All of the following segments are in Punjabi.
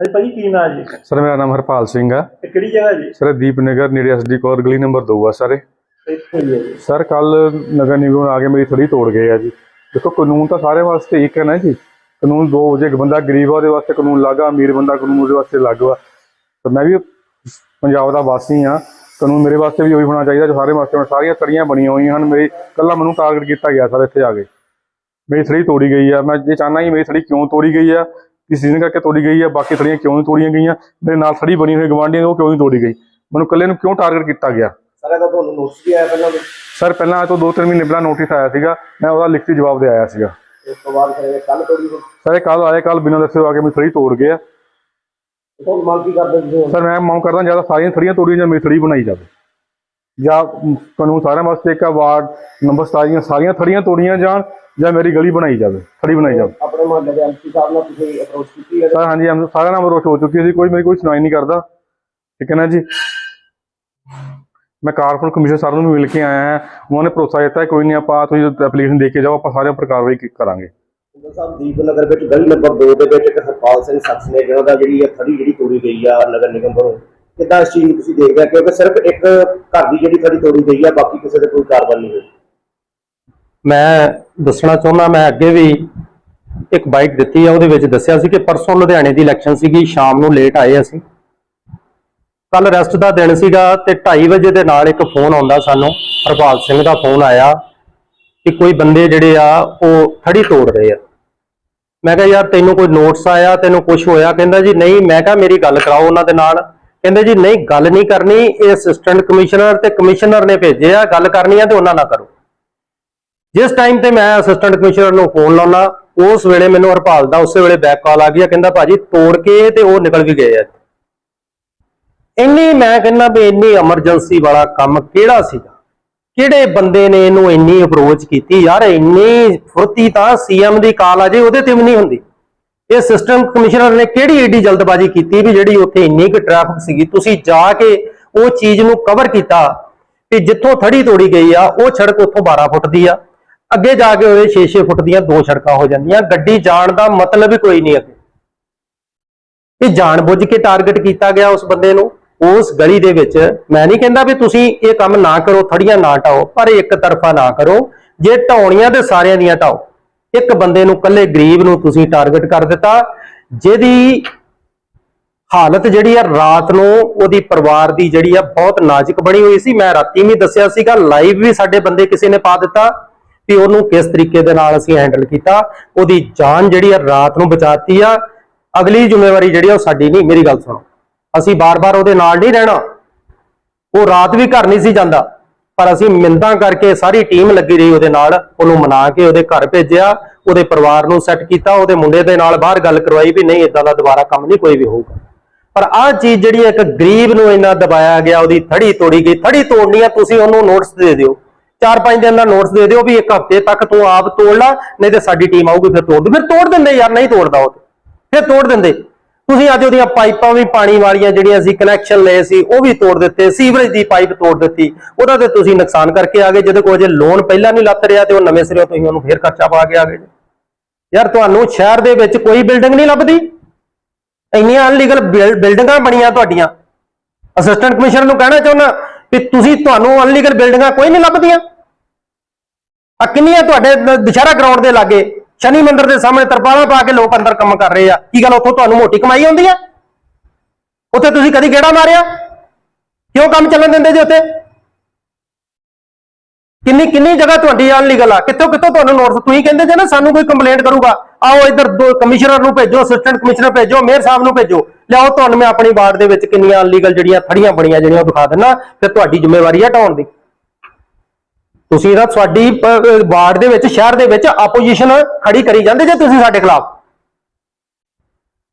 ਹਾਂਜੀ ਭਾਜੀ ਕੀ ਨਾਂ ਜੀ? ਸਰ ਮੇਰਾ ਨਾਮ ਹਰਪਾਲ ਸਿੰਘ ਆ। ਕਿਹੜੀ ਜਗ੍ਹਾ ਜੀ? ਸਰ ਦੀਪਨਗਰ ਨੇੜੇ ਐਸਡੀ ਕੌਰ ਗਲੀ ਨੰਬਰ 2 ਆ ਸਰ ਇਹ। ਇੱਥੇ ਹੀ ਹੈ ਜੀ। ਸਰ ਕੱਲ ਨਗਰ ਨਿਗਮ ਆ ਕੇ ਮੇਰੀ ਥੜੀ ਤੋੜ ਗਏ ਆ ਜੀ। ਦੇਖੋ ਕਾਨੂੰਨ ਤਾਂ ਸਾਰੇ ਵਾਸਤੇ ਇੱਕ ਹੈ ਨਾ ਜੀ। ਕਾਨੂੰਨ ਦੋ ਜੇ ਇੱਕ ਬੰਦਾ ਗਰੀਬ ਆ ਉਹਦੇ ਵਾਸਤੇ ਕਾਨੂੰਨ ਲੱਗਾ ਅਮੀਰ ਬੰਦਾ ਕਾਨੂੰਨ ਉਹਦੇ ਵਾਸਤੇ ਲੱਗ ਵਾ। ਤਾਂ ਮੈਂ ਵੀ ਪੰਜਾਬ ਦਾ ਵਾਸੀ ਆ ਕਾਨੂੰਨ ਮੇਰੇ ਵਾਸਤੇ ਵੀ ਉਹੀ ਹੋਣਾ ਚਾਹੀਦਾ ਜੋ ਸਾਰੇ ਵਾਸਤੇ ਹੋਣਾ। ਸਾਰੀਆਂ ਤੜੀਆਂ ਬਣੀਆਂ ਹੋਈਆਂ ਹਨ। ਮੇਰੀ ਕੱਲਾ ਮੈਨੂੰ ਟਾਰਗੇਟ ਕੀਤਾ ਗਿਆ ਸਰ ਇੱਥੇ ਆ ਕੇ। ਮੇਰੀ ਥੜੀ ਤੋੜੀ ਗਈ ਆ। ਮੈਂ ਇਹ ਚਾਹਨਾ ਹੀ ਮੇਰੀ ਥੜੀ ਕਿਉਂ ਤੋੜੀ ਗਈ ਆ? ਕਿਸ ਰੀਜ਼ਨ ਕਰਕੇ ਤੋੜੀ ਗਈ ਆ ਬਾਕੀ ਥੜੀਆਂ ਕਿਉਂ ਨਹੀਂ ਤੋੜੀਆਂ ਗਈਆਂ? ਮੇਰੇ ਨਾਲ ਥੜੀ ਬਣੀ ਹੋਈ ਗਵਾਂਢੀਆਂ ਉਹ ਕਿਉਂ ਨਹੀਂ ਤੋੜੀ ਗਈ? ਮੈਨੂੰ ਕੱਲੇ ਨੂੰ ਕਿਉਂ ਟਾਰਗੇਟ ਕੀਤਾ ਗਿਆ? ਸਾਰਾ ਦਾ ਤੁਹਾਨੂੰ ਨੋਟਿਸ ਵੀ ਆਇਆ ਪਹਿਲਾਂ ਵੀ। ਸਰ ਪਹਿਲਾਂ ਤੋਂ 2-3 ਮਹੀਨੇ ਪਹਿਲਾਂ ਨੋਟਿਸ ਆਇਆ ਸੀਗਾ ਮੈਂ ਉਹਦਾ ਲਿਖਤੀ ਜਵਾਬ ਦੇ ਆਇਆ ਸੀਗਾ। ਉਸ ਤੋਂ ਬਾਅਦ ਫਿਰ ਕੱਲ ਤੋੜੀ ਸਰ ਇਹ ਕੱਲ ਆਏ ਕੱਲ ਬਿਨਾਂ ਦੱਸੇ ਆ ਕੇ ਮੇਰੀ ਥੜੀ ਤੋੜ ਗਏ ਆ ਹੁਣ ਮੰਗ ਕੀ ਕਰਦੇ ਤੁਸੀਂ ਸਰ ਮੈਂ ਮੰਗ ਕਰਦਾ ਜ਼ਿਆਦਾ ਸਾਰੀਆਂ ਥੜੀਆਂ ਤੋੜੀਆਂ ਜਾਂ ਮੇਰੀ ਥੜੀ ਬਣਾਈ ਜਾਵੇ। ਜਾਂ ਕਾਨੂੰਨ ਸਾਰਿਆਂ ਵਾਸਤੇ ਇੱਕ ਵਾਰਡ ਨੰਬਰ 27 ਦੀਆਂ ਸਾਰੀਆਂ ਥੜੀਆਂ ਤੋੜੀਆਂ ਜਾਣ ਜਾਂ ਮੇਰੀ ਗਲੀ ਬਣਾਈ ਜਾਵੇ ਥੜੀ ਬਣਾਈ ਜਾਵੇ। ਆਪਣੇ ਮੁਹੱਲੇ ਦੇ ਐਮਪੀ ਸਾਹਿਬ ਨਾਲ ਤੁਸੀਂ ਅਪਰੋਚ ਕੀਤੀ ਹੈ? ਸਰ ਹਾਂਜੀ ਹਮ ਸਾਰਿਆਂ ਨਾਲ ਰੋਸ਼ ਹੋ ਚੁੱਕੀ ਸੀ ਕੋਈ ਮੇਰੀ ਕੋਈ ਸੁਣਾਈ ਨਹੀਂ ਕਰਦਾ। ਠੀਕ ਹੈ ਨਾ ਜੀ? ਮੈਂ ਕਾਰਪੋਰੇਸ਼ਨ ਕਮਿਸ਼ਨਰ ਸਰ ਨੂੰ ਮਿਲ ਕੇ ਆਇਆ ਹਾਂ। ਉਹਨਾਂ ਨੇ ਭਰੋਸਾ ਦਿੱਤਾ ਕੋਈ ਨਹੀਂ ਆਪਾਂ ਤੁਸੀਂ ਐਪਲੀਕੇਸ਼ਨ ਦੇ ਕੇ ਜਾਓ ਆਪਾਂ ਸਾਰੇ ਉੱਪਰ ਕਾਰਵਾਈ ਕਰਾਂਗੇ। ਸਾਹਿਬ ਦੀਪਨਗਰ ਵਿੱਚ ਗਲੀ ਨੰਬਰ 2 ਦੇ ਵਿੱਚ ਇੱਕ ਹਰਪਾਲ ਸਿੰਘ ਸ਼ਖਸ ਨੇ ਜਿਹੜੀ ਇਹ ਥੜੀ ਜਿਹੜੀ ਤੋੜੀ ਗਈ ਆ ਨਗਰ ਨਿਗਮ ਵੱਲੋਂ। ਕਿੱਦਾਂ ਇਸ ਚੀਜ਼ ਨੂੰ ਤੁਸੀਂ ਦੇਖਦੇ ਆ ਕਿਉਂਕਿ ਸਿਰਫ ਇੱਕ ਘਰ ਦੀ ਜਿਹੜੀ ਥੜੀ ਤੋੜੀ ਗਈ ਆ, ਬਾਕੀ ਕਿਸੇ ਦੇ ਕੋਈ ਕਾਰਵਾਈ ਨਹੀਂ ਹੋਈ ਮੈਂ ਦੱਸਣਾ ਚਾਹੁੰਦਾ, ਮੈਂ ਅੱਗੇ ਵੀ ਇੱਕ ਬਾਈਟ ਦਿੱਤੀ ਆ, ਉਹਦੇ ਵਿੱਚ ਦੱਸਿਆ ਸੀ ਕਿ ਪਰਸੋਂ ਲੁਧਿਆਣੇ ਦੀ ਇਲੈਕਸ਼ਨ ਸੀਗੀ, ਸ਼ਾਮ ਨੂੰ ਲੇਟ ਆਏ ਅਸੀਂ। ਕੱਲ ਰੈਸਟ ਦਾ ਦਿਨ ਸੀਗਾ ਤੇ 2:30 ਵਜੇ ਦੇ ਨਾਲ ਇੱਕ ਫੋਨ ਆਉਂਦਾ ਸਾਨੂੰ ਹਰਪਾਲ ਸਿੰਘ ਦਾ ਫੋਨ ਆਇਆ ਕਿ ਕੋਈ ਬੰਦੇ ਜਿਹੜੇ ਆ, ਉਹ ਥੜੀ ਤੋੜ ਰਹੇ ਆ। ਮੈਂ ਕਿਹਾ, ਯਾਰ ਤੈਨੂੰ ਕੋਈ ਨੋਟਸ ਆਇਆ, ਤੈਨੂੰ ਕੁਝ ਹੋਇਆ? ਕਹਿੰਦਾ ਜੀ, ਨਹੀਂ, ਮੈਂ ਕਿਹਾ ਮੇਰੀ ਗੱਲ ਕਰਾਓ ਉਹਨਾਂ ਦੇ ਨਾਲ ਕਹਿੰਦੇ ਜੀ, ਨਹੀਂ, ਗੱਲ ਨਹੀਂ ਕਰਨੀ, ਇਹ ਅਸਿਸਟੈਂਟ ਕਮਿਸ਼ਨਰ ਤੇ ਕਮਿਸ਼ਨਰ ਨੇ ਭੇਜੇ ਆ, ਗੱਲ ਕਰਨੀ ਆ ਤੇ ਉਹਨਾਂ ਨਾਲ ਕਰੋ। ਜਿਸ ਟਾਈਮ ਤੇ ਮੈਂ ਅਸਿਸਟੈਂਟ ਕਮਿਸ਼ਨਰ ਨੂੰ ਫੋਨ ਲਾਉਣਾ ਉਸ ਵੇਲੇ ਮੈਨੂੰ ਹਰਪਾਲ ਦਾ ਉਸੇ ਵੇਲੇ ਬੈਕ ਕਾਲ ਆ ਗਿਆ, ਕਹਿੰਦਾ, ਭਾਜੀ, ਤੋੜ ਕੇ ਤੇ ਉਹ ਨਿਕਲ ਵੀ ਗਏ ਆ। ਇੰਨੀ ਮੈਂ ਕਹਿੰਦਾ ਵੀ ਇੰਨੀ ਐਮਰਜੈਂਸੀ ਵਾਲਾ ਕੰਮ ਕਿਹੜਾ ਸੀਗਾ? ਕਿਹੜੇ ਬੰਦੇ ਨੇ ਇਹਨੂੰ ਇੰਨੀ ਅਪਰੋਚ ਕੀਤੀ? ਯਾਰ, ਇੰਨੀ ਫੁਰਤੀ ਤਾਂ ਸੀਐਮ ਦੀ ਕਾਲ ਆ ਜੇ, ਉਹਦੇ ਤੇ ਵੀ ਨਹੀਂ ਹੁੰਦੀ। ਇਹ ਸਿਸਟਮ ਕਮਿਸ਼ਨਰ ਨੇ ਕਿਹੜੀ ਏਡੀ ਜਲਦਬਾਜ਼ੀ ਕੀਤੀ ਵੀ ਜਿਹੜੀ ਉੱਥੇ ਇੰਨੀ ਕੁ ਟ੍ਰੈਫਿਕ ਸੀਗੀ? ਤੁਸੀਂ ਜਾ ਕੇ ਉਹ ਚੀਜ਼ ਨੂੰ ਕਵਰ ਕੀਤਾ ਕਿ ਜਿੱਥੋਂ ਥੜੀ ਤੋੜੀ ਗਈ ਆ, ਉਹ ਸੜਕ ਉੱਥੋਂ 12 ਫੁੱਟ ਦੀ ਆ। ਅੱਗੇ ਜਾ ਕੇ ਉਹਦੇ 6-6 ਫੁੱਟ ਦੀਆਂ ਦੋ ਸੜਕਾਂ ਹੋ ਜਾਂਦੀਆਂ। ਗੱਡੀ ਜਾਣ ਦਾ ਮਤਲਬ ਹੀ ਕੋਈ ਨਹੀਂ ਅੱਗੇ। ਇਹ ਜਾਣਬੁੱਝ ਕੇ ਟਾਰਗੇਟ ਕੀਤਾ ਗਿਆ ਉਸ ਬੰਦੇ ਨੂੰ। ਉਸ ਗਲੀ ਦੇ ਵਿੱਚ ਮੈਂ ਨਹੀਂ ਕਹਿੰਦਾ ਵੀ ਤੁਸੀਂ ਇਹ ਕੰਮ ਨਾ ਕਰੋ, ਥੜੀਆਂ ਨਾ ਟਾਓ ਪਰ ਇੱਕ ਤਰਫਾ ਨਾ ਕਰੋ। ਜੇ ਢਾਉਣੀਆਂ ਤੇ ਸਾਰਿਆਂ ਦੀਆਂ ਢਾਓ। ਇੱਕ ਬੰਦੇ ਨੂੰ ਕੱਲੇ ਗਰੀਬ ਨੂੰ ਤੁਸੀਂ ਟਾਰਗੇਟ ਕਰ ਦਿੱਤਾ, ਜਿਹਦੀ ਹਾਲਤ ਜਿਹੜੀ ਆ ਰਾਤ ਨੂੰ ਉਹਦੀ ਪਰਿਵਾਰ ਦੀ ਜਿਹੜੀ ਆ ਬਹੁਤ ਨਾਜ਼ੁਕ ਬਣੀ ਹੋਈ ਸੀ। ਮੈਂ ਰਾਤੀ ਵੀ ਦੱਸਿਆ ਸੀਗਾ ਲਾਈਵ ਵੀ ਸਾਡੇ ਬੰਦੇ ਕਿਸੇ ਨੇ ਪਾ ਦਿੱਤਾ ਵੀ ਉਹਨੂੰ ਕਿਸ ਤਰੀਕੇ ਦੇ ਨਾਲ ਅਸੀਂ ਹੈਂਡਲ ਕੀਤਾ। ਉਹਦੀ ਜਾਨ ਜਿਹੜੀ ਆ ਰਾਤ ਨੂੰ ਬਚਾਤੀ ਆ। ਅਗਲੀ ਜ਼ਿੰਮੇਵਾਰੀ ਜਿਹੜੀ ਆ ਉਹ ਸਾਡੀ ਨਹੀਂ, ਮੇਰੀ ਗੱਲ ਸੁਣੋ। ਅਸੀਂ ਬਾਰ-ਬਾਰ ਉਹਦੇ ਨਾਲ ਨਹੀਂ ਰਹਿਣਾ। ਉਹ ਰਾਤ ਵੀ ਘਰ ਨਹੀਂ ਸੀ ਜਾਂਦਾ। ਪਰ ਅਸੀਂ ਮਿੰਦਾਂ ਕਰਕੇ ਸਾਰੀ ਟੀਮ ਲੱਗੀ ਰਹੀ ਉਹਦੇ ਨਾਲ, ਉਹਨੂੰ ਮਨਾ ਕੇ ਉਹਦੇ ਘਰ ਭੇਜਿਆ, ਉਹਦੇ ਪਰਿਵਾਰ ਨੂੰ ਸੈੱਟ ਕੀਤਾ, ਉਹਦੇ ਮੁੰਡੇ ਦੇ ਨਾਲ ਬਾਹਰ ਗੱਲ ਕਰਵਾਈ ਵੀ ਨਹੀਂ ਇਦਾਂ ਦਾ ਦੁਬਾਰਾ ਕੰਮ ਨਹੀਂ, ਕੋਈ ਵੀ ਹੋਊਗਾ। ਪਰ ਆਹ ਚੀਜ਼ ਜਿਹੜੀ ਇੱਕ ਗਰੀਬ ਨੂੰ ਇੰਨਾ ਦਬਾਇਆ ਗਿਆ, ਉਹਦੀ ਥੜੀ ਤੋੜੀ ਗਈ, ਥੜੀ ਤੋੜਨੀ ਆ, ਤੁਸੀਂ ਉਹਨੂੰ ਨੋਟਸ ਦੇ ਦਿਓ। ਚਾਰ ਪੰਜ ਦਿਨ ਦਾ ਨੋਟਸ ਦੇ ਦਿਓ ਵੀ ਇੱਕ ਹਫ਼ਤੇ ਤੱਕ ਤੂੰ ਆਪ ਤੋੜ ਲੈ, ਨਹੀਂ ਤੇ ਸਾਡੀ ਟੀਮ ਆਊਗੀ, ਫਿਰ ਤੋੜ ਦੂ ਫਿਰ ਤੋੜ ਦਿੰਦੇ ਯਾਰ, ਨਹੀਂ ਤੋੜਦਾ ਉਹ ਫਿਰ ਤੋੜ ਦਿੰਦੇ। ਤੁਸੀਂ ਅੱਜ ਉਹਦੀਆਂ ਪਾਈਪਾਂ ਵੀ ਪਾਣੀ ਵਾਲੀਆਂ ਜਿਹੜੀਆਂ ਸੀ ਕਨੈਕਸ਼ਨ ਲਏ ਸੀ, ਉਹ ਵੀ ਤੋੜ ਦਿੱਤੇ, ਸੀਵਰੇਜ ਦੀ ਪਾਈਪ ਤੋੜ ਦਿੱਤੀ, ਉਹਦਾ ਤੇ ਤੁਸੀਂ ਨੁਕਸਾਨ ਕਰਕੇ ਆ ਗਏ, ਜਿਹਦੇ ਕੋਲ ਜੇ ਲੋਨ ਪਹਿਲਾਂ ਨਹੀਂ ਲੱਤ ਰਿਹਾ ਤੇ ਉਹ ਨਵੇਂ ਸਿਰੋਂ ਤੁਸੀਂ ਉਹਨੂੰ ਫੇਰ ਖਰਚਾ ਪਾ ਕੇ ਆ ਗਏ ਯਾਰ ਤੁਹਾਨੂੰ ਸ਼ਹਿਰ ਦੇ ਵਿੱਚ ਕੋਈ ਬਿਲਡਿੰਗ ਨਹੀਂ ਲੱਭਦੀ? ਇੰਨੀਆਂ ਅਨਲੀਗਲ ਬਿਲਡਿੰਗਾਂ ਬਣੀਆਂ ਤੁਹਾਡੀਆਂ। ਅਸਿਸਟੈਂਟ ਕਮਿਸ਼ਨਰ ਨੂੰ ਕਹਿਣਾ ਚਾਹੁੰਦਾ ਵੀ ਤੁਸੀਂ ਤੁਹਾਨੂੰ ਅਨਲੀਗਲ ਬਿਲਡਿੰਗਾਂ ਕੋਈ ਨਹੀਂ ਲੱਭਦੀਆਂ। ਆ ਕਿੰਨੀਆਂ ਤੁਹਾਡੇ ਦੁਸ਼ਹਿਰਾ ਗਰਾਊਂਡ ਦੇ ਲਾਗੇ ਸ਼ਨੀ ਮੰਦਰ ਦੇ ਸਾਹਮਣੇ ਤਰਪਾਲਾਂ ਪਾ ਕੇ ਲੋਕ ਅੰਦਰ ਕੰਮ ਕਰ ਰਹੇ ਆ। ਕੀ ਗੱਲ ਉੱਥੋਂ ਤੁਹਾਨੂੰ ਮੋਟੀ ਕਮਾਈ ਆਉਂਦੀ ਆ? ਉੱਥੇ ਤੁਸੀਂ ਕਦੀ ਗੇੜਾ ਮਾਰਿਆ? ਕਿਉਂ ਕੰਮ ਚੱਲਣ ਦਿੰਦੇ ਜੀ ਉੱਥੇ? ਕਿੰਨੀ ਕਿੰਨੀ ਜਗ੍ਹਾ ਤੁਹਾਡੀ ਅਨਲੀਗਲ ਆ। ਕਿੱਥੋਂ ਕਿੱਥੋਂ ਤੁਹਾਨੂੰ ਨੋਟਿਸ ਤੁਸੀਂ ਕਹਿੰਦੇ ਜੇ ਨਾ, ਸਾਨੂੰ ਕੋਈ ਕੰਪਲੇਂਟ ਕਰੂਗਾ, ਆਓ ਇੱਧਰ ਦੋ ਕਮਿਸ਼ਨਰ ਨੂੰ ਭੇਜੋ ਅਸਿਸਟੈਂਟ ਕਮਿਸ਼ਨਰ ਭੇਜੋ ਮੇਅਰ ਸਾਹਿਬ ਨੂੰ ਭੇਜੋ। ਲਿਆਓ ਤੁਹਾਨੂੰ ਮੈਂ ਆਪਣੀ ਵਾਰਡ ਦੇ ਵਿੱਚ ਕਿੰਨੀਆਂ ਅਨਲੀਗਲ ਜਿਹੜੀਆਂ ਥੜੀਆਂ ਬਣੀਆਂ ਜਿਹੜੀਆਂ ਉਹ ਦਿਖਾ ਦਿੰਦਾ ਤੇ ਤੁਹਾਡੀ ਜ਼ਿੰਮੇਵਾਰੀ ਹੈ ਢਾਉਣ ਦੀ। ਤੁਸੀਂ ਨਾ ਤੁਹਾਡੀ ਵਾਰਡ ਦੇ ਵਿੱਚ, ਸ਼ਹਿਰ ਦੇ ਵਿੱਚ ਆਪੋਜੀਸ਼ਨ ਖੜੀ ਕਰੀ ਜਾਂਦੇ ਜੇ ਤੁਸੀਂ ਸਾਡੇ ਖਿਲਾਫ।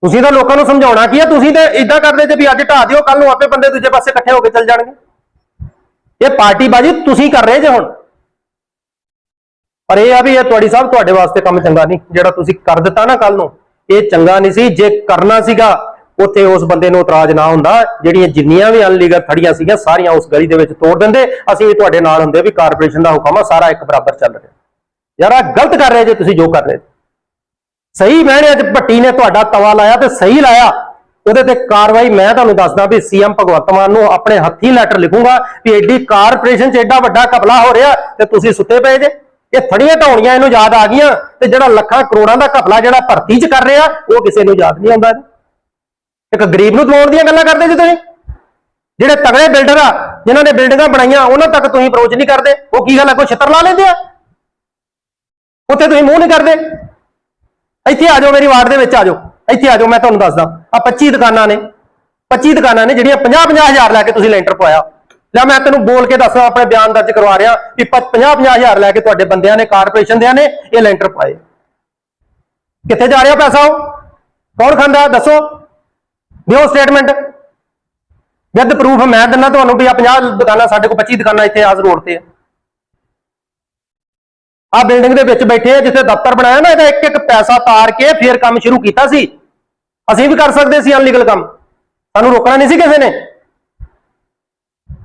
ਤੁਸੀਂ ਤਾਂ ਲੋਕਾਂ ਨੂੰ ਸਮਝਾਉਣਾ ਕੀ ਹੈ ਤੁਸੀਂ ਤਾਂ ਇਦਾਂ ਕਰਦੇ ਜੇ ਵੀ ਅੱਜ ਢਾ ਦਿਓ ਕੱਲ ਨੂੰ ਆਪੇ ਬੰਦੇ ਦੂਜੇ ਪਾਸੇ ਇਕੱਠੇ ਹੋ ਕੇ ਚੱਲ ਜਾਣਗੇ। ਇਹ ਪਾਰਟੀ ਬਾਜੀ ਤੁਸੀਂ ਕਰ ਰਹੇ ਜੇ ਹੁਣ। ਪਰ ਇਹ ਆ ਵੀ ਇਹ ਤੁਹਾਡੀ ਸਾਹਿਬ, ਤੁਹਾਡੇ ਵਾਸਤੇ ਕੰਮ ਚੰਗਾ ਨਹੀਂ। ਜਿਹੜਾ ਤੁਸੀਂ ਕਰ ਦਿੱਤਾ ਨਾ ਕੱਲ ਨੂੰ, ਇਹ ਚੰਗਾ ਨਹੀਂ ਸੀ। ਜੇ ਕਰਨਾ ਸੀਗਾ ਉੱਥੇ ਉਸ ਬੰਦੇ ਨੂੰ ਇਤਰਾਜ਼ ਨਾ ਹੁੰਦਾ, ਜਿਹੜੀਆਂ ਜਿੰਨੀਆਂ ਵੀ ਅਨਲੀਗਲ ਖੜੀਆਂ ਸੀਗੀਆਂ, ਸਾਰੀਆਂ ਉਸ ਗਲੀ ਦੇ ਵਿੱਚ ਤੋੜ ਦਿੰਦੇ। ਅਸੀਂ ਵੀ ਤੁਹਾਡੇ ਨਾਲ ਹੁੰਦੇ ਵੀ ਕਾਰਪੋਰੇਸ਼ਨ ਦਾ ਹੁਕਮ ਆ, ਸਾਰਾ ਇੱਕ ਬਰਾਬਰ ਚੱਲ ਰਿਹਾ। ਯਾਰ ਆ ਗਲਤ ਕਰ ਰਹੇ ਜੇ ਤੁਸੀਂ, ਜੋ ਕਰ ਰਹੇ ਸਹੀ ਮੈਨੇ ਅੱਜ ਭੱਟੀ ਨੇ ਤੁਹਾਡਾ ਤਵਾ ਲਾਇਆ ਤੇ ਸਹੀ ਲਾਇਆ। ਉਹਦੇ ਤੇ ਕਾਰਵਾਈ ਮੈਂ ਤੁਹਾਨੂੰ ਦੱਸਦਾ ਵੀ ਸੀਐਮ ਭਗਵੰਤ ਮਾਨ ਨੂੰ ਆਪਣੇ ਹੱਥੀਂ ਲੈਟਰ ਲਿਖੂੰਗਾ ਵੀ ਐਡੀ ਕਾਰਪੋਰੇਸ਼ਨ 'ਚ ਐਡਾ ਵੱਡਾ ਘਪਲਾ ਹੋ ਰਿਹਾ ਤੇ ਤੁਸੀਂ ਸੁੱਤੇ ਪਏ ਜੇ। ਇਹ ਥੜੀਆਂ ਢਾਉਣੀਆਂ ਇਹਨੂੰ ਯਾਦ ਆ ਗਈਆਂ ਤੇ ਜਿਹੜਾ ਲੱਖਾਂ ਕਰੋੜਾਂ ਦਾ ਘਪਲਾ ਜਿਹੜਾ ਭਰਤੀ 'ਚ ਕਰ ਰਿਹਾ, ਉਹ ਕਿਸੇ ਨੂੰ ਯਾਦ ਨਹੀਂ ਆਉਂਦਾ ਇੱਕ ਗਰੀਬ ਨੂੰ ਦਵਾਉਣ ਦੀਆਂ ਗੱਲਾਂ ਕਰਦੇ ਜੀ ਤੁਸੀਂ? ਜਿਹੜੇ ਤਗੜੇ ਬਿਲਡਰ ਆ, ਜਿਨ੍ਹਾਂ ਨੇ ਬਿਲਡਿੰਗਾਂ ਬਣਾਈਆਂ, ਉਹਨਾਂ ਤੱਕ ਤੁਸੀਂ ਅਪਰੋਚ ਨਹੀਂ ਕਰਦੇ। ਉਹ ਕੀ ਗੱਲ ਹੈ ਕੋਈ ਛਿੱਤਰ ਲਾ ਲੈਂਦੇ ਆ? ਉੱਥੇ ਤੁਸੀਂ ਮੂੰਹ ਨਹੀਂ ਕਰਦੇ। ਇੱਥੇ ਆ ਜਾਓ ਮੇਰੀ ਵਾਰਡ ਦੇ ਵਿੱਚ, ਆ ਜਾਓ। ਇੱਥੇ ਆ ਜਾਓ, ਮੈਂ ਤੁਹਾਨੂੰ ਦੱਸਦਾ। ਆ 25 ਦੁਕਾਨਾਂ ਨੇ। 25 ਦੁਕਾਨਾਂ ਨੇ ਜਿਹੜੀਆਂ 50 50 ਹਜ਼ਾਰ ਲੈ ਕੇ ਤੁਸੀਂ ਲੈਂਟਰ ਪਵਾਇਆ। ਲੈ ਮੈਂ ਤੈਨੂੰ ਬੋਲ ਕੇ ਦੱਸਦਾ, ਆਪਣੇ ਬਿਆਨ ਦਰਜ ਕਰਵਾ ਰਿਹਾ ਕਿ 50 50 ਹਜ਼ਾਰ ਲੈ ਕੇ ਤੁਹਾਡੇ ਬੰਦਿਆਂ ਨੇ, ਕਾਰਪੋਰੇਸ਼ਨ ਦਿਆਂ ਨੇ, ਇਹ ਲੈਂਟਰ ਪਾਏ ਕਿੱਥੇ ਜਾ ਰਿਹਾ ਪੈਸਾ ਉਹ? ਕੌਣ ਖਾਂਦਾ? ਦੱਸੋ। ਦਿਓ ਸਟੇਟਮੈਂਟ ਵਿਦ ਪ੍ਰੂਫ ਮੈਂ ਦਿੰਦਾ ਤੁਹਾਨੂੰ ਵੀ ਆ 50 ਦੁਕਾਨਾਂ, ਸਾਡੇ ਕੋਲ 25 ਦੁਕਾਨਾਂ ਇੱਥੇ ਆਸ ਰੋਡ ਤੇ ਆ। ਆ ਬਿਲਡਿੰਗ ਦੇ ਵਿੱਚ ਬੈਠੇ ਆ, ਜਿੱਥੇ ਦਫ਼ਤਰ ਬਣਾਇਆ ਨਾ, ਇਹਦਾ ਇੱਕ ਇੱਕ ਪੈਸਾ ਤਾਰ ਕੇ ਫੇਰ ਕੰਮ ਸ਼ੁਰੂ ਕੀਤਾ ਸੀ। ਅਸੀਂ ਵੀ ਕਰ ਸਕਦੇ ਸੀ ਅਨਲੀਗਲ ਕੰਮ। ਸਾਨੂੰ ਰੋਕਣਾ ਨਹੀਂ ਸੀ ਕਿਸੇ ਨੇ।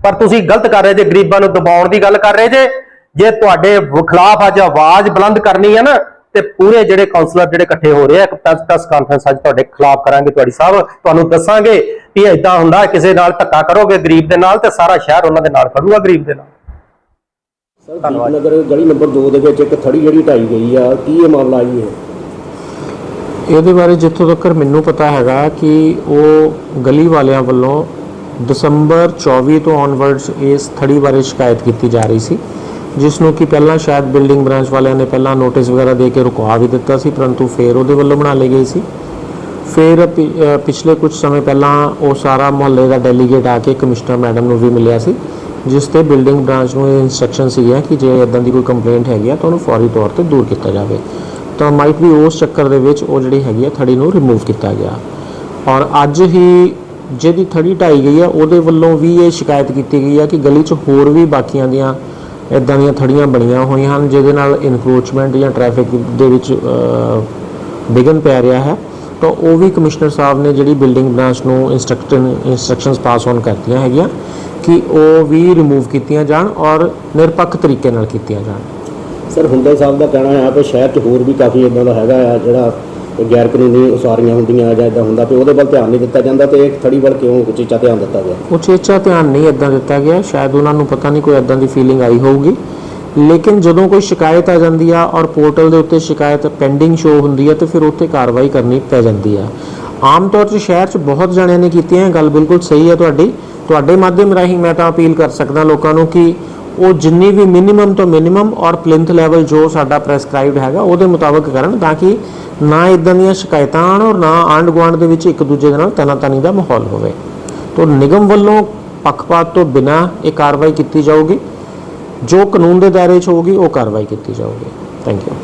ਪਰ ਤੁਸੀਂ ਗਲਤ ਕਰ ਰਹੇ ਜੇ, ਗਰੀਬਾਂ ਨੂੰ ਦਬਾਉਣ ਦੀ ਗੱਲ ਕਰ ਰਹੇ ਜੇ। ਜੇ ਤੁਹਾਡੇ ਖਿਲਾਫ ਅੱਜ ਆਵਾਜ਼ ਬੁਲੰਦ ਕਰਨੀ ਹੈ ਨਾ ਤੇ ਪੂਰੇ ਜਿਹੜੇ ਕਾਉਂਸਲਰ ਜਿਹੜੇ ਇਕੱਠੇ ਹੋ ਰਹੇ ਆ ਇੱਕ ਪ੍ਰੈਸ ਪ੍ਰੈਸ ਕਾਨਫਰੰਸ ਅੱਜ ਤੁਹਾਡੇ ਖਿਲਾਫ ਕਰਾਂਗੇ ਤੁਹਾਡੀ ਸਾਹਿਬ ਤੁਹਾਨੂੰ ਦੱਸਾਂਗੇ ਕਿ ਇਦਾਂ ਹੁੰਦਾ ਕਿਸੇ ਨਾਲ ਧੱਕਾ ਕਰੋਗੇ ਗਰੀਬ ਦੇ ਨਾਲ ਤੇ ਸਾਰਾ ਸ਼ਹਿਰ ਉਹਨਾਂ ਦੇ ਨਾਲ ਖੜੂਗਾ ਗਰੀਬ ਦੇ ਨਾਲ। ਸਰ ਗਲੀ ਨੰਬਰ 2 ਦੇ ਵਿੱਚ ਇੱਕ ਥੜੀ ਜਿਹੜੀ ਢਾਈ ਗਈ ਆ ਕੀ ਇਹ ਮਾਮਲਾ ਜੀ ਹੈ ਇਹਦੇ ਬਾਰੇ ਜਿੱਥੋਂ ਤੱਕ ਮੈਨੂੰ ਪਤਾ ਹੈਗਾ ਕਿ ਉਹ ਗਲੀ ਵਾਲਿਆਂ ਵੱਲੋਂ ਦਸੰਬਰ 24 ਤੋਂ ਔਨਵਰਡਸ ਇਸ ਥੜੀ ਬਾਰੇ ਸ਼ਿਕਾਇਤ ਕੀਤੀ ਜਾ ਰਹੀ ਸੀ। ਜਿਸ ਨੂੰ ਕਿ ਪਹਿਲਾਂ ਸ਼ਾਇਦ ਬਿਲਡਿੰਗ ਬ੍ਰਾਂਚ ਵਾਲਿਆਂ ਨੇ ਪਹਿਲਾਂ ਨੋਟਿਸ ਵਗੈਰਾ ਦੇ ਕੇ ਰੁਕਵਾ ਵੀ ਦਿੱਤਾ ਸੀ, ਪਰੰਤੂ ਫਿਰ ਉਹਦੇ ਵੱਲੋਂ ਬਣਾ ਲਈ ਗਈ ਸੀ। ਫਿਰ ਪਿ- ਪਿਛਲੇ ਕੁਝ ਸਮੇਂ ਪਹਿਲਾਂ ਉਹ ਸਾਰਾ ਮੁਹੱਲੇ ਦਾ ਡੈਲੀਗੇਟ ਆ ਕੇ ਕਮਿਸ਼ਨਰ ਮੈਡਮ ਨੂੰ ਵੀ ਮਿਲਿਆ ਸੀ, ਜਿਸ ਤੇ ਬਿਲਡਿੰਗ ਬ੍ਰਾਂਚ ਨੂੰ ਇਹ ਇਨਸਟਰਕਸ਼ਨ ਸੀਗੀਆਂ ਕਿ ਜੇ ਇਦਾਂ ਦੀ ਕੋਈ ਕੰਪਲੇਂਟ ਹੈਗੀ ਆ ਤਾਂ ਉਹਨੂੰ ਫੌਰੀ ਤੌਰ ਤੇ ਦੂਰ ਕੀਤਾ ਜਾਵੇ। ਤਾਂ ਮਾਈਟ ਵੀ ਉਸ ਚੱਕਰ ਦੇ ਵਿੱਚ ਉਹ ਜਿਹੜੀ ਹੈਗੀ ਆ ਥੜੀ ਨੂੰ ਰਿਮੂਵ ਕੀਤਾ ਗਿਆ। ਔਰ ਅੱਜ ਹੀ ਜਿਹਦੀ ਥੜੀ ਢਾਈ ਗਈ ਆ, ਉਹਦੇ ਵੱਲੋਂ ਵੀ ਇਹ ਸ਼ਿਕਾਇਤ ਕੀਤੀ ਗਈ ਆ ਕਿ ਗਲੀ 'ਚ ਹੋਰ ਵੀ ਬਾਕੀਆਂ ਦੀਆਂ ਇਦਾਂ ਦੀਆਂ ਥੜੀਆਂ ਬਣੀਆਂ ਹੋਈਆਂ ਹਨ ਜਿਹਦੇ ਨਾਲ ਇਨਕਰੋਚਮੈਂਟ ਜਾਂ ਟ੍ਰੈਫਿਕ ਦੇ ਵਿੱਚ ਅ, ਵਿਘਨ ਪੈ ਰਿਹਾ ਹੈ। ਤਾਂ ਉਹ ਵੀ ਕਮਿਸ਼ਨਰ ਸਾਹਿਬ ਨੇ ਜਿਹੜੀ ਬਿਲਡਿੰਗ ਬ੍ਰਾਂਚ ਨੂੰ ਇਨਸਟਰਕਸ਼ਨ ਇਨਸਟਰਕਸ਼ਨਸ ਪਾਸ ਔਨ ਕਰਤੀਆਂ ਹੈਗੀਆਂ ਕਿ ਉਹ ਵੀ ਰਿਮੂਵ ਕੀਤੀਆਂ ਜਾਣ ਔਰ ਨਿਰਪੱਖ ਤਰੀਕੇ ਨਾਲ ਕੀਤੀਆਂ ਜਾਣ। ਸਰ ਹੁੰਦਾ ਸਾਹਿਬ ਦਾ ਕਹਿਣਾ ਹੈ ਕਿ ਸ਼ਹਿਰ 'ਚ ਹੋਰ ਵੀ ਕਾਫੀ ਇਦਾਂ ਦਾ ਹੈਗਾ ਆ ਜਿਹੜਾ ਗੈਰ ਕਾਨੂੰਨੀ ਉਸਾਰੀਆਂ ਹੁੰਦੀਆਂ ਜਾਂ ਇਦਾਂ ਹੁੰਦਾ ਤੇ ਉਹਦੇ ਵੱਲ ਧਿਆਨ ਨਹੀਂ ਦਿੱਤਾ ਜਾਂਦਾ ਤੇ ਥੜੀ ਵੱਲ ਕਿਉਂ ਉਚੇਚਾ ਧਿਆਨ ਦਿੱਤਾ ਗਿਆ? ਉਚੇਚਾ ਧਿਆਨ ਨਹੀਂ ਇਦਾਂ ਦਿੱਤਾ ਗਿਆ। ਸ਼ਾਇਦ ਉਹਨਾਂ ਨੂੰ ਪਤਾ ਨਹੀਂ ਕੋਈ ਇਦਾਂ ਦੀ ਫੀਲਿੰਗ ਆਈ ਹੋਊਗੀ। ਲੇਕਿਨ ਜਦੋਂ ਕੋਈ ਸ਼ਿਕਾਇਤ ਆ ਜਾਂਦੀ ਆ ਔਰ ਪੋਰਟਲ ਦੇ ਉੱਤੇ ਸ਼ਿਕਾਇਤ ਪੈਂਡਿੰਗ ਸ਼ੋ ਹੁੰਦੀ ਆ ਤੇ ਫਿਰ ਉੱਤੇ ਕਾਰਵਾਈ ਕਰਨੀ ਪੈ ਜਾਂਦੀ ਆ। ਆਮ ਤੌਰ 'ਤੇ ਸ਼ਹਿਰ 'ਚ ਬਹੁਤ ਜਣਿਆਂ ਨੇ ਕੀਤੀ ਇਹ ਗੱਲ ਬਿਲਕੁਲ ਸਹੀ ਹੈ ਤੁਹਾਡੀ। ਤੁਹਾਡੇ ਮਾਧਿਅਮ ਰਾਹੀਂ ਮੈਂ ਤਾਂ ਅਪੀਲ ਕਰ ਸਕਦਾ ਲੋਕਾਂ ਨੂੰ ਕਿ ਉਹ ਜਿੰਨੀ ਵੀ ਮਿਨੀਮਮ ਤੋਂ ਮਿਨੀਮਮ ਔਰ ਪਲਿੰਥ ਲੈਵਲ ਜੋ ਸਾਡਾ ਪ੍ਰੈਸਕ੍ਰਾਈਬਡ ਹੈਗਾ, ਉਹਦੇ ਮੁਤਾਬਕ ਕਰਨ ਤਾਂ ਕਿ ਨਾ ਇਦਾਂ ਦੀਆਂ ਸ਼ਿਕਾਇਤਾਂ ਆਉਣ ਔਰ ਨਾ ਆਂਢ ਗੁਆਂਢ ਦੇ ਵਿੱਚ ਇੱਕ ਦੂਜੇ ਦੇ ਨਾਲ ਤਨਾਤਨੀ ਦਾ ਮਾਹੌਲ ਹੋਵੇ। ਤੋਂ ਨਿਗਮ ਵੱਲੋਂ ਪੱਖਪਾਤ ਤੋਂ ਬਿਨਾ ਇਹ ਕਾਰਵਾਈ ਕੀਤੀ ਜਾਊਗੀ। ਜੋ ਕਾਨੂੰਨ ਦੇ ਦਾਇਰੇ 'ਚ ਹੋਊਗੀ, ਉਹ ਕਾਰਵਾਈ ਕੀਤੀ ਜਾਊਗੀ। Thank you